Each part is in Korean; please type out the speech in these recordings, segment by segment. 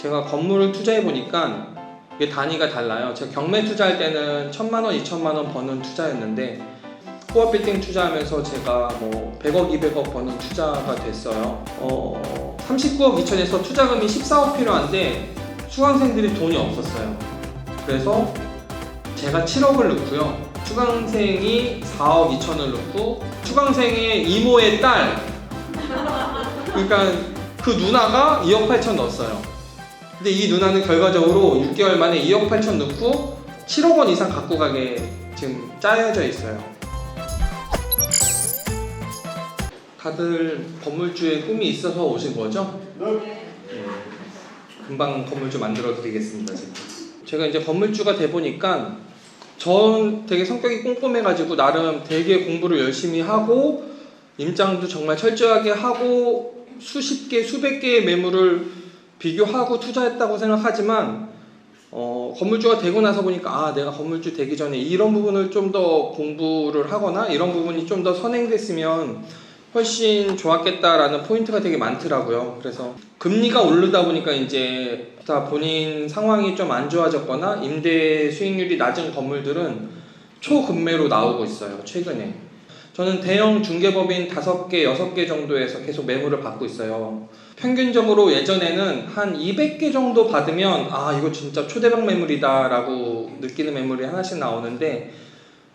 제가 건물을 투자해 보니까 이게 단위가 달라요. 제가 경매 투자할 때는 천만 원, 이천만 원 버는 투자였는데 코어 빌딩 투자하면서 제가 뭐 100억, 200억 버는 투자가 됐어요. 어, 39억 2천에서 투자금이 14억 필요한데 수강생들이 돈이 없었어요. 그래서 제가 7억을 넣고요. 수강생이 4억 2천을 넣고 수강생의 이모의 딸 그러니까 그 누나가 2억 8천 넣었어요. 근데 이 누나는 결과적으로 6개월 만에 2억 8천 넣고 7억 원 이상 갖고 가게 지금 짜여져 있어요. 다들 건물주의 꿈이 있어서 오신 거죠? 네. 금방 건물주 만들어 드리겠습니다. 지금. 제가 이제 건물주가 돼 보니까 전 되게 성격이 꼼꼼해가지고 나름 되게 공부를 열심히 하고 임장도 정말 철저하게 하고 수십 개, 수백 개의 매물을 비교하고 투자했다고 생각하지만 어, 건물주가 되고 나서 보니까 아 내가 건물주 되기 전에 이런 부분을 좀 더 공부를 하거나 이런 부분이 좀 더 선행됐으면 훨씬 좋았겠다라는 포인트가 되게 많더라고요. 그래서 금리가 오르다 보니까 이제 다 본인 상황이 좀 안 좋아졌거나 임대 수익률이 낮은 건물들은 초급매로 나오고 있어요. 최근에. 저는 대형 중개법인 5개, 6개 정도에서 계속 매물을 받고 있어요. 평균적으로 예전에는 한 200개 정도 받으면 아, 이거 진짜 초대박 매물이다라고 느끼는 매물이 하나씩 나오는데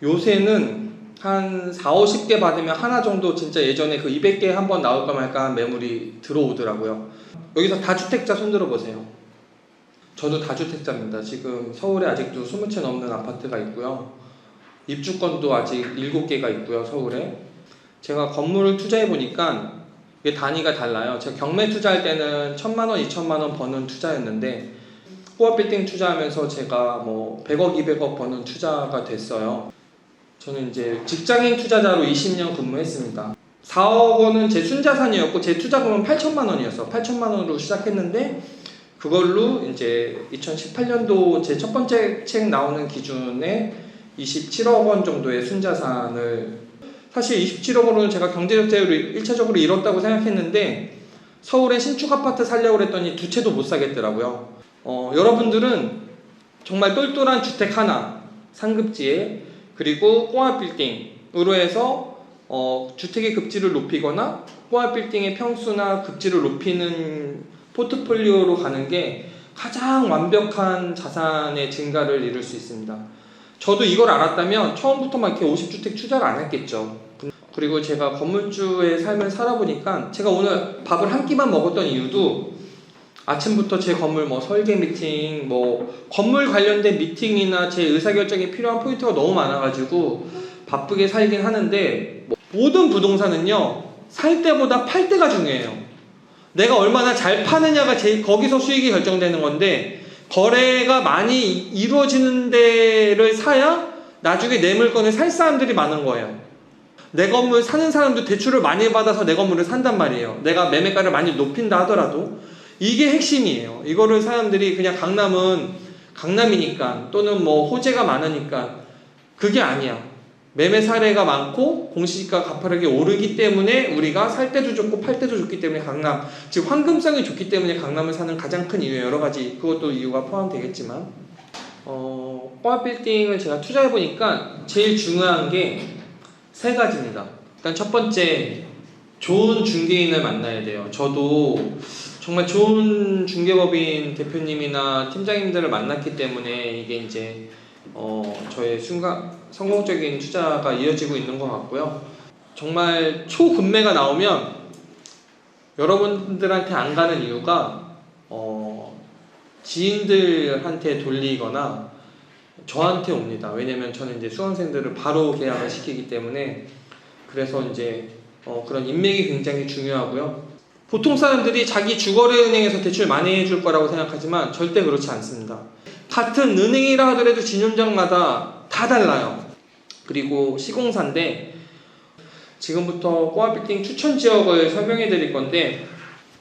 요새는 한 4, 50개 받으면 하나 정도 진짜 예전에 그 200개 한 번 나올까 말까 한 매물이 들어오더라고요. 여기서 다주택자 손들어 보세요. 저도 다주택자입니다. 지금 서울에 아직도 20채 넘는 아파트가 있고요. 입주권도 아직 7개가 있고요, 서울에. 제가 건물을 투자해 보니까 이게 단위가 달라요. 제가 경매 투자할 때는 천만 원, 이천만 원 버는 투자였는데 코어 빌딩 투자하면서 제가 뭐 100억, 200억 버는 투자가 됐어요. 저는 이제 직장인 투자자로 20년 근무했습니다. 4억 원은 제 순자산이었고 제 투자금은 8천만 원이었어. 8천만 원으로 시작했는데 그걸로 이제 2018년도 제 첫 번째 책 나오는 기준에 27억 원 정도의 순자산을 사실 27억 원은 제가 경제적 자유를 1차적으로 잃었다고 생각했는데 서울에 신축 아파트 살려고 그랬더니 두 채도 못 사겠더라고요. 어, 여러분들은 정말 똘똘한 주택 하나 상급지에 그리고 꼬아 빌딩으로 해서 어, 주택의 급지를 높이거나 꼬아 빌딩의 평수나 급지를 높이는 포트폴리오로 가는 게 가장 완벽한 자산의 증가를 이룰 수 있습니다. 저도 이걸 알았다면 처음부터 막 이렇게 50주택 투자를 안 했겠죠. 그리고 제가 건물주의 삶을 살아보니까 제가 오늘 밥을 한 끼만 먹었던 이유도 아침부터 제 건물 뭐 설계 미팅, 뭐 건물 관련된 미팅이나 제 의사결정에 필요한 포인트가 너무 많아가지고 바쁘게 살긴 하는데 뭐 모든 부동산은요 살 때보다 팔 때가 중요해요. 내가 얼마나 잘 파느냐가 제일 거기서 수익이 결정되는 건데 거래가 많이 이루어지는 데를 사야 나중에 내 물건을 살 사람들이 많은 거예요. 내 건물 사는 사람도 대출을 많이 받아서 내 건물을 산단 말이에요. 내가 매매가를 많이 높인다 하더라도 이게 핵심이에요. 이거를 사람들이 그냥 강남은 강남이니까 또는 뭐 호재가 많으니까 그게 아니야. 매매 사례가 많고 공시지가 가파르게 오르기 때문에 우리가 살 때도 좋고 팔 때도 좋기 때문에 강남 즉 황금성이 좋기 때문에 강남을 사는 가장 큰 이유 여러 가지 그것도 이유가 포함되겠지만 어, 꼬아 빌딩을 제가 투자해 보니까 제일 중요한 게 세 가지입니다. 일단 첫 번째 좋은 중개인을 만나야 돼요. 저도 정말 좋은 중개법인 대표님이나 팀장님들을 만났기 때문에 이게 이제 어, 저의 순간 성공적인 투자가 이어지고 있는 것 같고요. 정말 초급매가 나오면 여러분들한테 안 가는 이유가 어, 지인들한테 돌리거나 저한테 옵니다. 왜냐면 저는 이제 수강생들을 바로 계약을 시키기 때문에 그래서 이제 어, 그런 인맥이 굉장히 중요하고요. 보통 사람들이 자기 주거래 은행에서 대출 많이 해줄 거라고 생각하지만 절대 그렇지 않습니다. 같은 은행이라 하더라도 진용장마다 다 달라요. 그리고 시공사인데 지금부터 꼬아 빌딩 추천 지역을 설명해 드릴 건데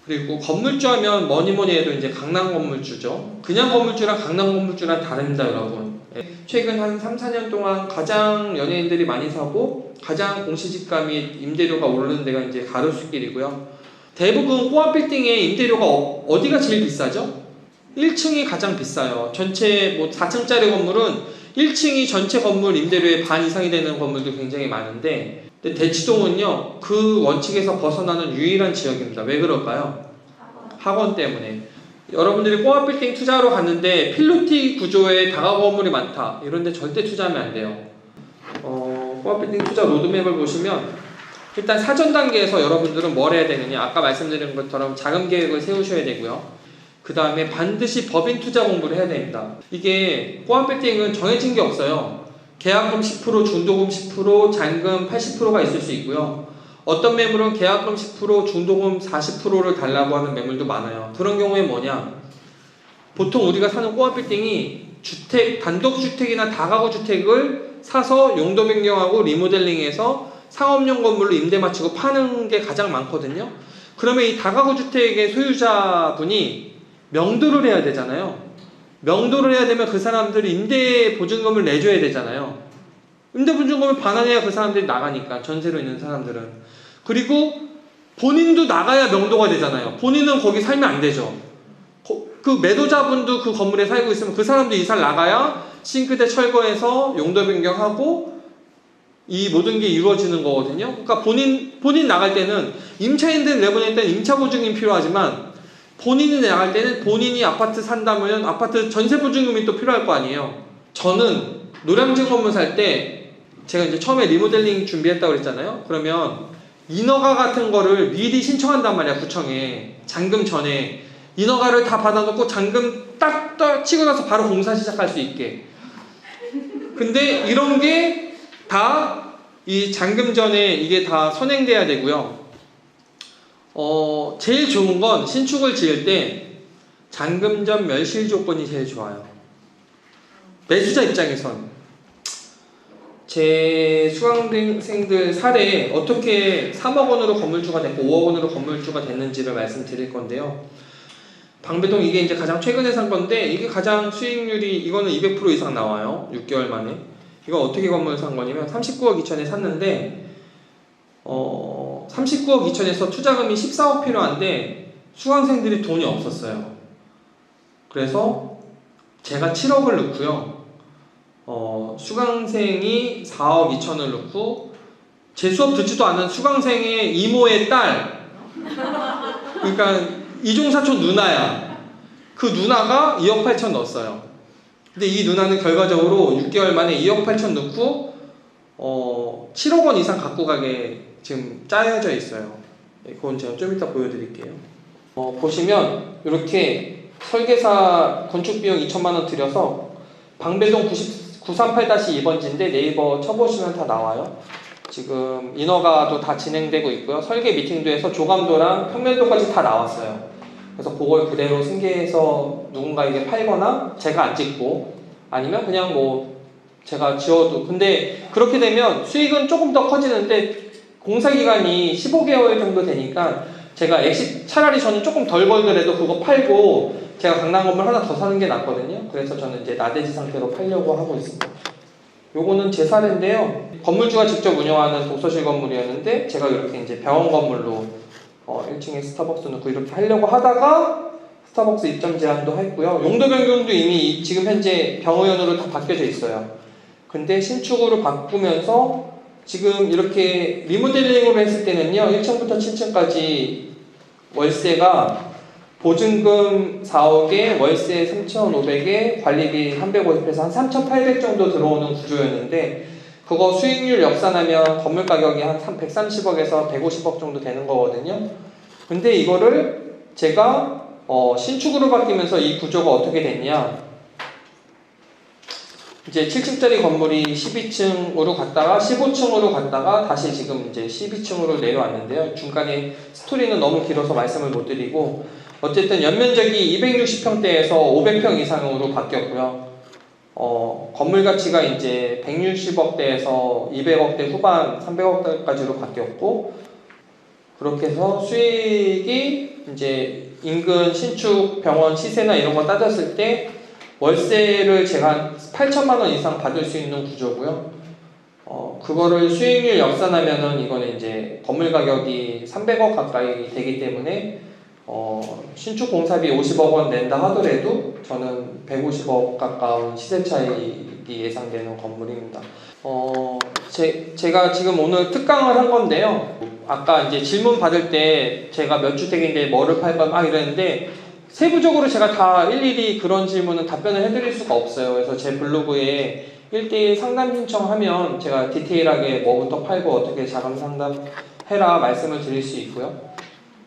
그리고 건물주 하면 뭐니 뭐니 해도 이제 강남 건물주죠. 그냥 건물주랑 강남 건물주랑 다릅니다, 여러분. 예. 최근 한 3, 4년 동안 가장 연예인들이 많이 사고 가장 공시지가 및 임대료가 오르는 데가 이제 가로수길이고요. 대부분 꼬아 빌딩의 임대료가 어, 디가 제일 비싸죠? 1층이 가장 비싸요. 전체 뭐 4층짜리 건물은 1층이 전체 건물 임대료의 반 이상이 되는 건물도 굉장히 많은데 대치동은요 그 원칙에서 벗어나는 유일한 지역입니다. 왜 그럴까요? 학원 때문에 여러분들이 꼬마빌딩 투자하러 갔는데 필로티 구조의 다가 건물이 많다 이런데 절대 투자하면 안 돼요. 어, 꼬마빌딩 투자 로드맵을 보시면 일단 사전 단계에서 여러분들은 뭘 해야 되느냐 아까 말씀드린 것처럼 자금 계획을 세우셔야 되고요. 그 다음에 반드시 법인 투자 공부를 해야 됩니다. 이게 꼬마빌딩은 정해진 게 없어요. 계약금 10%, 중도금 10%, 잔금 80%가 있을 수 있고요. 어떤 매물은 계약금 10%, 중도금 40%를 달라고 하는 매물도 많아요. 그런 경우에 뭐냐? 보통 우리가 사는 꼬마빌딩이 주택, 단독주택이나 다가구 주택을 사서 용도 변경하고 리모델링해서 상업용 건물로 임대 마치고 파는 게 가장 많거든요. 그러면 이 다가구 주택의 소유자분이 명도를 해야 되잖아요. 명도를 해야 되면 그 사람들이 임대 보증금을 내줘야 되잖아요. 임대 보증금을 반환해야 그 사람들이 나가니까 전세로 있는 사람들은 그리고 본인도 나가야 명도가 되잖아요. 본인은 거기 살면 안 되죠. 거- 그 매도자분도 그 건물에 살고 있으면 그 사람도 이사를 나가야 싱크대 철거해서 용도 변경하고 이 모든 게 이루어지는 거거든요. 그러니까 본인 본인 나갈 때는 임차인들 내보낼 때는 임차 보증금이 필요하지만 본인이 나갈 때는 본인이 아파트 산다면 아파트 전세 보증금이 또 필요할 거 아니에요. 저는 노량진 건물 살 때 제가 이제 처음에 리모델링 준비했다고 그랬잖아요. 그러면 인허가 같은 거를 미리 신청한단 말이야 구청에 잔금 전에 인허가를 다 받아놓고 잔금 딱 떠- 치고 나서 바로 공사 시작할 수 있게. 근데 이런 게 다 이 잔금 전에 이게 다 선행돼야 되고요. 어, 제일 좋은 건 신축을 지을 때 잔금 전 멸실 조건이 제일 좋아요. 매수자 입장에선 제 수강생들 사례에 어떻게 3억 원으로 건물주가 됐고 5억 원으로 건물주가 됐는지를 말씀드릴 건데요. 방배동 이게 이제 가장 최근에 산 건데 이게 가장 수익률이 이거는 200% 이상 나와요. 6개월 만에. 이거 어떻게 건물 산 거냐면 39억 2천에 샀는데 어 39억 2천에서 투자금이 14억 필요한데 수강생들이 돈이 없었어요. 그래서 제가 7억을 넣고요. 어, 수강생이 4억 2천을 넣고 제 수업 듣지도 않은 수강생의 이모의 딸 그러니까 이종사촌 누나야. 그 누나가 2억 8천 넣었어요. 근데 이 누나는 결과적으로 6개월 만에 2억 8천 넣고 어, 7억 원 이상 갖고 가게 지금 짜여져 있어요. 네, 그건 제가 좀 이따 보여드릴게요. 어, 보시면 이렇게 설계사 건축 비용 2천만 원 들여서 방배동 90, 938-2번지인데 네이버 쳐보시면 다 나와요. 지금 인허가도 다 진행되고 있고요. 설계 미팅도 해서 조감도랑 평면도까지 다 나왔어요. 그래서 그걸 그대로 승계해서 누군가에게 팔거나 제가 안 찍고 아니면 그냥 뭐 제가 지어도 근데 그렇게 되면 수익은 조금 더 커지는데 공사 기간이 15개월 정도 되니까 제가 엑시 차라리 저는 조금 덜 벌더라도 그거 팔고 제가 강남 건물 하나 더 사는 게 낫거든요. 그래서 저는 이제 나대지 상태로 팔려고 하고 있습니다. 요거는 제 사례인데요. 건물주가 직접 운영하는 독서실 건물이었는데 제가 이렇게 이제 병원 건물로 어, 1층에 스타벅스 넣고 이렇게 하려고 하다가 스타벅스 입점 제한도 했고요. 용도 변경도 이미 이- 지금 현재 병의원으로 다 바뀌어져 있어요. 근데 신축으로 바꾸면서 지금 이렇게 리모델링으로 했을 때는요. 1층부터 7층까지 월세가 보증금 4억에 월세 3,500에 관리비 350에서 한 3,800 정도 들어오는 구조였는데 그거 수익률 역산하면 건물 가격이 한 130억에서 150억 정도 되는 거거든요. 근데 이거를 제가 어, 신축으로 바뀌면서 이 구조가 어떻게 됐냐? 이제 7층짜리 건물이 12층으로 갔다가 15층으로 갔다가 다시 지금 이제 12층으로 내려왔는데요. 중간에 스토리는 너무 길어서 말씀을 못 드리고 어쨌든 연면적이 260평대에서 500평 이상으로 바뀌었고요. 어, 건물 가치가 이제 160억대에서 200억대 후반 300억대까지로 바뀌었고 그렇게 해서 수익이 이제 인근 신축 병원 시세나 이런 거 따졌을 때 월세를 제가 한 8천만 원 이상 받을 수 있는 구조고요. 어, 그거를 수익률 역산하면은 이거는 이제 건물 가격이 300억 가까이 되기 때문에 어, 신축 공사비 50억 원 낸다 하더라도 저는 150억 가까운 시세 차익이 예상되는 건물입니다. 어, 제, 제가 지금 오늘 특강을 한 건데요. 아까 이제 질문 받을 때 제가 몇 주택인데 뭐를 팔까 막 이랬는데 세부적으로 제가 다 일일이 그런 질문은 답변을 해드릴 수가 없어요. 그래서 제 블로그에 1대1 상담 신청하면 제가 디테일하게 뭐부터 팔고 어떻게 자금 상담해라 말씀을 드릴 수 있고요.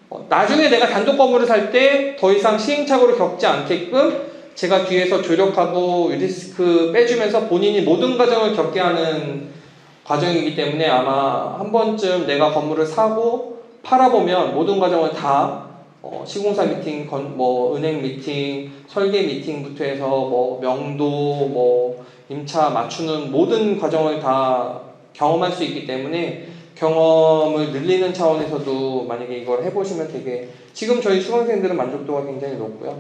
어, 나중에 내가 단독 건물을 살 때 더 이상 시행착오를 겪지 않게끔 제가 뒤에서 조력하고 리스크 빼주면서 본인이 모든 과정을 겪게 하는 과정이기 때문에 아마 한 번쯤 내가 건물을 사고 팔아보면 모든 과정을 다 어, 시공사 미팅, 건, 뭐 은행 미팅, 설계 미팅부터 해서 뭐 명도, 뭐 임차 맞추는 모든 과정을 다 경험할 수 있기 때문에 경험을 늘리는 차원에서도 만약에 이걸 해보시면 되게 지금 저희 수강생들은 만족도가 굉장히 높고요.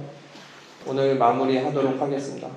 오늘 마무리하도록 하겠습니다.